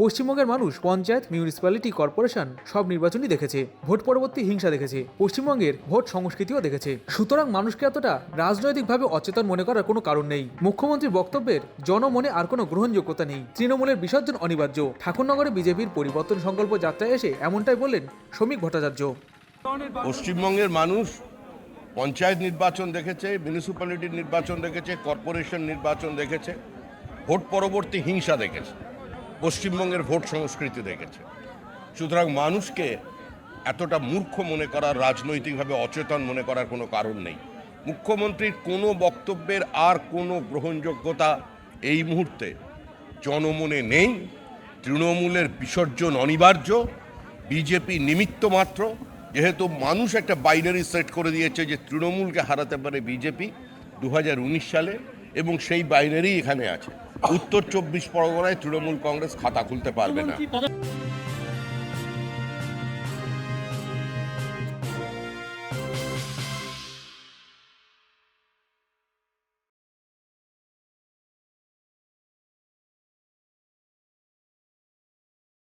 পশ্চিমবঙ্গের মানুষ, panchayat municipality corporation সব নির্বাচনই দেখেছে। ভোট পরবর্তী হিংসা দেখেছে। পশ্চিমবঙ্গের ভোট সংস্কৃতিও দেখেছে। সুতরাং মানুষকে এতটা রাজনৈতিকভাবে অচেতন মনে করার কোনো কারণ নেই। মুখ্যমন্ত্রীর বক্তব্যের জনমনে আর কোনো গ্রহণযোগ্যতা নেই। তৃণমূলের বিসর্জন অনিবার্য। ঠাকুরনগরে বিজেপির পরিবর্তন সংকল্প যাত্রায় এসে এমনটাই বললেন শ্রমিক ভট্টাচার্য। পশ্চিমবঙ্গের মানুষ পঞ্চায়েত নির্বাচন দেখেছে মিউনিসিপ্যালিটির নির্বাচন দেখেছে কর্পোরেশন নির্বাচন দেখেছে, ভোট পরবর্তী হিংসা দেখেছে। পশ্চিমবঙ্গের ভোট সংস্কৃতি দেখেছে। সুতরাং মানুষকে এতটা মূর্খ মনে করার, রাজনৈতিকভাবে অচেতন মনে করার কোনো কারণ নেই। মুখ্যমন্ত্রীর কোনো বক্তব্যের আর কোনো গ্রহণযোগ্যতা এই মুহূর্তে জনমনে নেই। তৃণমূলের বিসর্জন অনিবার্য। বিজেপি নিমিত্ত মাত্র। যেহেতু মানুষ একটা বাইনারি সেট করে দিয়েছে যে তৃণমূলকে হারাতে পারে বিজেপি দু হাজার উনিশ সালে এবং সেই বাইনারি এখানে আছে। উত্তর চব্বিশ পরগনায় তৃণমূল কংগ্রেস খাতা খুলতে পারবে না।